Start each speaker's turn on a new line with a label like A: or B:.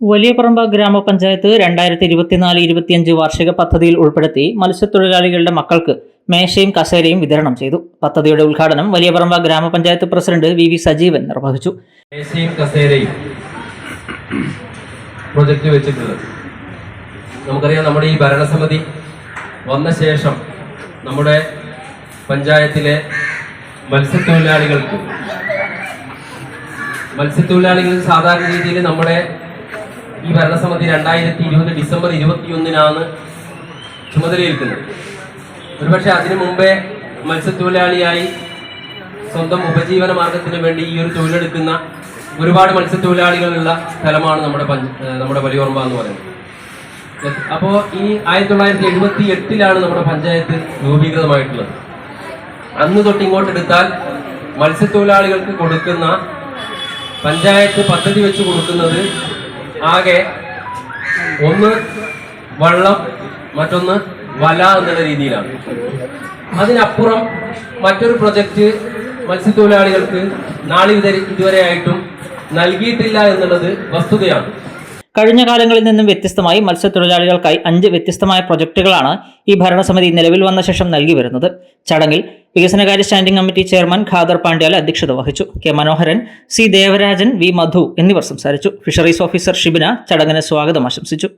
A: വലിയപറമ്പ ഗ്രാമപഞ്ചായത്ത് രണ്ടായിരത്തി ഇരുപത്തിനാല് ഇരുപത്തിയഞ്ച് വാർഷിക പദ്ധതിയിൽ ഉൾപ്പെടുത്തി മത്സ്യത്തൊഴിലാളികളുടെ മക്കൾക്ക് മേശയും കസേരയും വിതരണം ചെയ്തു. പദ്ധതിയുടെ ഉദ്ഘാടനം വലിയപറമ്പ ഗ്രാമപഞ്ചായത്ത് പ്രസിഡന്റ് വി വി സജീവൻ നിർവഹിച്ചു.
B: മേശയും കസേരയും പ്രൊജക്റ്റ് വെച്ചിട്ടുള്ളത്. നമുക്കറിയാം നമ്മുടെ ഈ ഭരണസമിതി വന്ന ശേഷം നമ്മുടെ പഞ്ചായത്തിലെ മത്സ്യത്തൊഴിലാളികൾക്ക് മത്സ്യത്തൊഴിലാളികൾ സാധാരണ രീതിയിൽ നമ്മുടെ ഈ ഭരണസമിതി രണ്ടായിരത്തി ഇരുപത് ഡിസംബർ ഇരുപത്തിയൊന്നിനാണ് ചുമതലയേൽക്കുന്നത്. ഒരുപക്ഷെ അതിനു മുമ്പേ മത്സ്യത്തൊഴിലാളിയായി സ്വന്തം ഉപജീവന മാർഗത്തിന് വേണ്ടി ഈ ഒരു തൊഴിലെടുക്കുന്ന ഒരുപാട് മത്സ്യത്തൊഴിലാളികളുള്ള സ്ഥലമാണ് നമ്മുടെ നമ്മുടെ വലിയോർമ്മ എന്ന് പറയുന്നത്. അപ്പോൾ ഈ ആയിരത്തി തൊള്ളായിരത്തി എഴുപത്തി എട്ടിലാണ് നമ്മുടെ പഞ്ചായത്ത് രൂപീകൃതമായിട്ടുള്ളത്. അന്ന് തൊട്ട് ഇങ്ങോട്ട് എടുത്താൽ മത്സ്യത്തൊഴിലാളികൾക്ക് കൊടുക്കുന്ന പഞ്ചായത്ത് പദ്ധതി വെച്ച് കൊടുക്കുന്നത് ആകെ ഒന്ന് വള്ളം മറ്റൊന്ന് വല എന്നുള്ള രീതിയിലാണ്. അതിനപ്പുറം മറ്റൊരു പ്രൊജക്റ്റ് മത്സ്യത്തൊഴിലാളികൾക്ക് നാളിതുവരെ ഇതുവരെയായിട്ടും നൽകിയിട്ടില്ല എന്നുള്ളത് വസ്തുതയാണ്.
A: കഴിഞ്ഞ കാലങ്ങളിൽ നിന്നും വ്യത്യസ്തമായി മത്സ്യത്തൊഴിലാളികൾക്കായി അഞ്ച് വ്യത്യസ്തമായ പ്രൊജക്ടുകളാണ് ഈ ഭരണസമിതി നിലവിൽ വന്ന ശേഷം നൽകി വരുന്നത്. ചടങ്ങിൽ വികസനകാര്യ standing committee chairman Khader Pandyal അധ്യക്ഷത വഹിച്ചു. K Manoharan C Devarajan V Madhu എന്നിവർ സംസാരിച്ചു. ഫിഷറീസ് ഓഫീസർ ഷിബിന ചടങ്ങിന് സ്വാഗതം ആശംസിച്ചു.